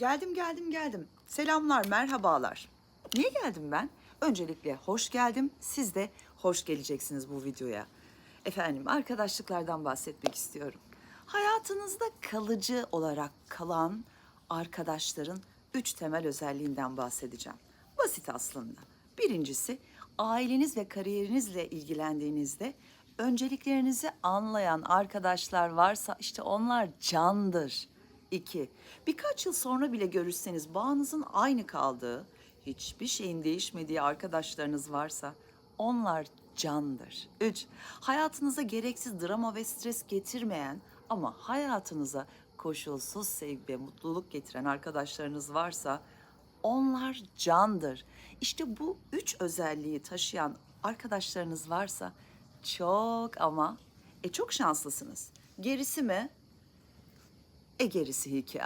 Geldim geldim geldim. Selamlar, merhabalar. Niye geldim ben? Öncelikle hoş geldim. Siz de hoş geleceksiniz bu videoya. Efendim arkadaşlıklardan bahsetmek istiyorum. Hayatınızda kalıcı olarak kalan arkadaşların üç temel özelliğinden bahsedeceğim. Basit aslında. Birincisi aileniz ve kariyerinizle ilgilendiğinizde önceliklerinizi anlayan arkadaşlar varsa işte onlar candır. İki, birkaç yıl sonra bile görüşseniz bağınızın aynı kaldığı, hiçbir şeyin değişmediği arkadaşlarınız varsa onlar candır. Üç, hayatınıza gereksiz drama ve stres getirmeyen ama hayatınıza koşulsuz sevgi ve mutluluk getiren arkadaşlarınız varsa onlar candır. İşte bu üç özelliği taşıyan arkadaşlarınız varsa çok ama e çok şanslısınız. Gerisi mi? E gerisi hikaye.